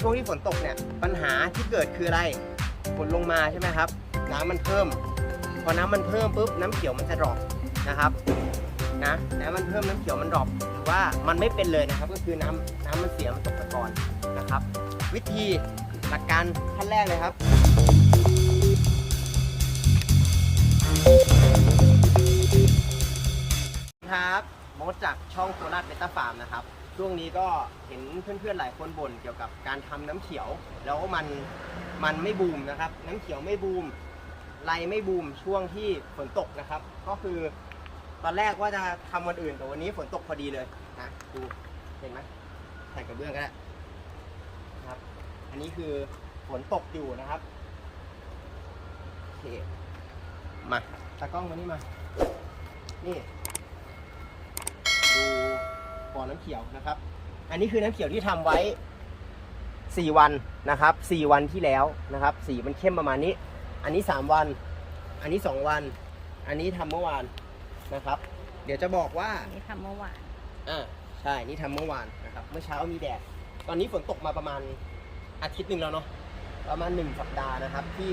ช่วงที่ฝนตกเนี่ยปัญหาที่เกิดคืออะไรฝนลงมาใช่ไหมครับ น้ำมันเพิ่ม พอน้ำมันเพิ่มปุ๊บน้ำเขียวมันจะดรอปนะครับนะน้ำมันเพิ่มน้ำเขียวมันดรอปหรือว่ามันไม่เป็นเลยนะครับ ก็คือน้ำน้ำมันเสียมันตกตะกอนนะครับ วิธีหลักการขั้นแรกเลยครับครับมดจากช่องโซลาร์เบต้าฟาร์มนะครับ ช่วงนี้ก็เห็นเพื่อนๆหลายคนบ่นเกี่ยวกับการทำน้ำเขียว แล้วมันมันไม่บูมนะครับ น้ำเขียวไม่บูมไรไม่บูมช่วงที่ฝนตกนะครับ ก็คือ ตอนแรกว่าจะทำวันอื่นแต่วันนี้ฝนตกพอดีเลยนะดูเห็นไหมใส่กระเบื้องก็ได้นะครับ อันนี้คือฝนตกอยู่นะครับโอเคมาตากล้องมานี่มา นี่ ดู บ่อน้ำเขียวนะครับ อันนี้คือน้ำเขียวที่ทำไว้ 4 วันนะครับ 4 วันที่แล้วนะครับ สีมันเข้มประมาณนี้ อันนี้ 3 วัน อันนี้ 2 วัน อันนี้ทำเมื่อวานนะครับ เดี๋ยวจะบอกว่าอันนี้ทำเมื่อวานอ่าใช่นี่ทำเมื่อวานนะครับ เมื่อเช้ามีแดด ตอนนี้ฝนตกมาประมาณอาทิตย์หนึ่งแล้วเนาะ ประมาณ 1 สัปดาห์นะครับ ที่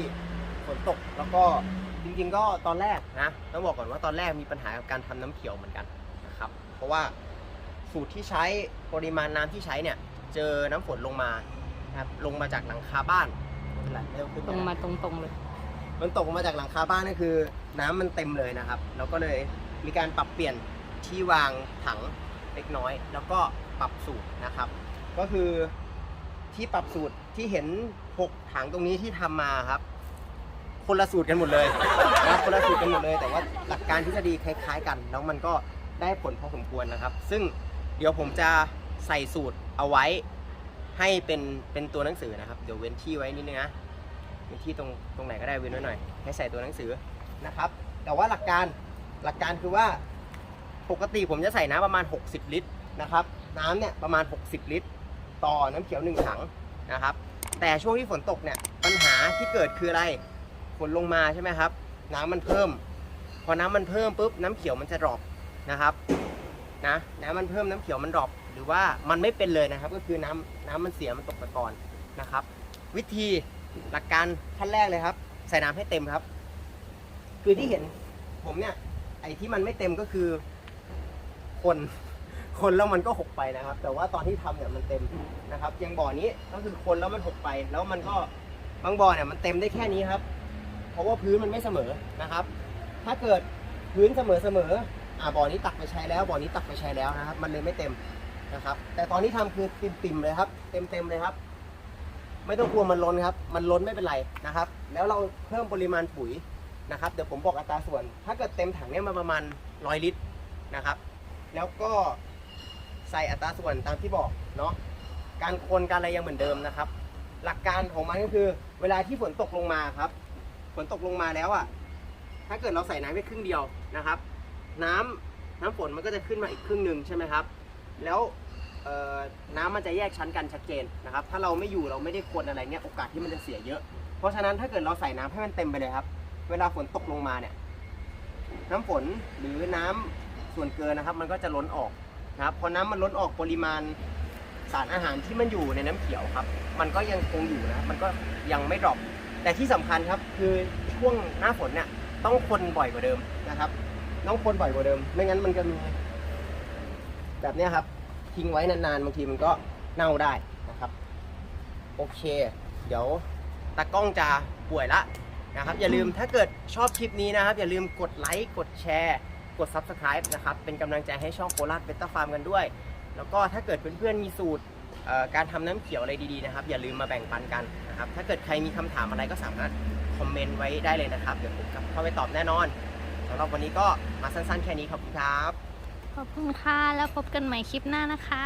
ฝนตกแล้วก็จริงๆก็ตอนแรกนะต้องบอกก่อนว่าตอนแรกมีปัญหากับการทำน้ำเขียวเหมือนกันนะครับ เพราะว่า สูตรที่ใช้ปริมาณน้ำที่ใช้เนี่ยเจอน้ำฝนลงมานะครับลงมาจากหลังคาบ้านไม่เป็นไรไม่ต้องขึ้นตไปรงนะมาตรงๆเลย มันตกลงมาจากหลังคาบ้านนั่นคือ น้ำมันเต็มเลยนะครับ แล้วก็เลยมีการปรับเปลี่ยนที่วางถังเล็กน้อย แล้วก็ปรับสูตรนะครับ ก็คือที่ปรับสูตรที่เห็นหกถังตรงนี้ที่ทำมาครับ คนละสูตรกันหมดเลยนะคนละสูตรกันหมดเลย แต่ว่าหลักการทฤษฎีคล้าย ๆ กัน แล้วมันก็ได้ผลพอสมควรนะครับ ซึ่ง เดี๋ยวผมจะใส่สูตรเอาไว้ให้เป็นเป็นตัวหนังสือนะครับ เดี๋ยวเว้นที่ไว้นิดนึงนะมีที่ตรงตรงไหนก็ได้เว้นไว้หน่อย ให้ใส่ตัวหนังสือนะครับ แต่ว่าหลักการหลักการคือว่าปกติผมจะใส่น้ำประมาณ 60 ลิตรนะครับ น้ำเนี่ยประมาณ 60 ลิตร ต่อน้ำเขียวหนึ่งถังนะครับ แต่ช่วงที่ฝนตกเนี่ยปัญหาที่เกิดคืออะไรฝนลงมาใช่ไหมครับ น้ำมันเพิ่ม พอน้ำมันเพิ่มปุ๊บน้ำเขียวมันจะดรอปนะครับ นะน้ำมันเพิ่มน้ำเขียวมันดรอปหรือว่ามันไม่เป็นเลยนะครับ ก็คือน้ำน้ำมันเสียมันตกตะกอนนะครับ วิธีหลักการขั้นแรกเลยครับ ใส่น้ำให้เต็มครับ คือที่เห็นผมเนี่ย ไอ้ที่มันไม่เต็มก็คือ คนคนแล้วมันก็หกไปนะครับ แต่ว่าตอนที่ทำเนี่ยมันเต็มนะครับอย่างบ่อนี้ก็คือคนแล้วมันหกไป แล้วมันก็บางบ่อเนี่ยมันเต็มได้แค่นี้ครับ เพราะว่าพื้นมันไม่เสมอนะครับ ถ้าเกิดพื้นเสมอเสมอ อ่าบ่อนี้ตักไปใช้แล้วบ่อนี้ตักไปใช้แล้วนะครับ มันเลยไม่เต็มนะครับ แต่ตอนที่ทำคือติ่มๆเลยครับ เต็มๆเลยครับ ไม่ต้องกลัวมันล้นครับ มันล้นไม่เป็นไรนะครับ แล้วเราเพิ่มปริมาณปุ๋ยนะครับ เดี๋ยวผมบอกอัตราส่วน ถ้าเกิดเต็มถังเนี่ยมันประมาณร้อยลิตรนะครับ แล้วก็ใส่อัตราส่วนตามที่บอกเนาะ การคนการอะไรยังเหมือนเดิมนะครับ หลักการของมันก็คือ เวลาที่ฝนตกลงมาครับ ฝนตกลงมาแล้วอะ่ะ ถ้าเกิดเราใส่น้ำแค่ครึ่งเดียวนะครับ น้ำน้ำฝนมันก็จะขึ้นมาอีกครึ่งหนึ่งใช่ไหมครับ แล้วเอ่อน้ำมันจะแยกชั้นกันชัดเจนนะครับ ถ้าเราไม่อยู่เราไม่ได้คนอะไรเนี่ยโอกาสที่มันจะเสียเยอะ เพราะฉะนั้นถ้าเกิดเราใส่น้ำให้มันเต็มไปเลยครับ เวลาฝนตกลงมาเนี่ย น้ำฝนหรือน้ำส่วนเกินนะครับ มันก็จะล้นออกนะครับ พอน้ำมันล้นออกปริมาณสารอาหารที่มันอยู่ในน้ำเขียวครับ มันก็ยังคงอยู่นะครับมันก็ยังไม่ดรอปแต่ที่สำคัญครับคือช่วงหน้าฝนเนี่ยต้องคนบ่อยกว่าเดิมนะครับ ต้องคนบ่อยกว่าเดิม ไม่งั้นมันจะมีแบบเนี้ยครับ ทิ้งไว้นานๆบางทีมันก็เน่าได้นะครับ โอเค เดี๋ยวตากล้องจะป่วยละนะครับ อย่าลืมถ้าเกิดชอบคลิปนี้นะครับ อย่าลืมกดไลค์กดแชร์กด Subscribe นะครับ เป็นกำลังใจให้ช่องโคราชเบต้าฟาร์มกันด้วย แล้วก็ถ้าเกิดเพื่อนๆมีสูตรการทำน้ำเขียวอะไรดีๆนะครับ อย่าลืมมาแบ่งปันกันนะครับ ถ้าเกิดใครมีคำถามอะไรก็สามารถคอมเมนต์ไว้ได้เลยนะครับ เดี๋ยวผมเข้าไปตอบแน่นอน สำหรับวันนี้ก็มาสั้นๆแค่นี้ขอบคุณครับ ขอบคุณค่ะ แล้วพบกันใหม่คลิปหน้านะคะ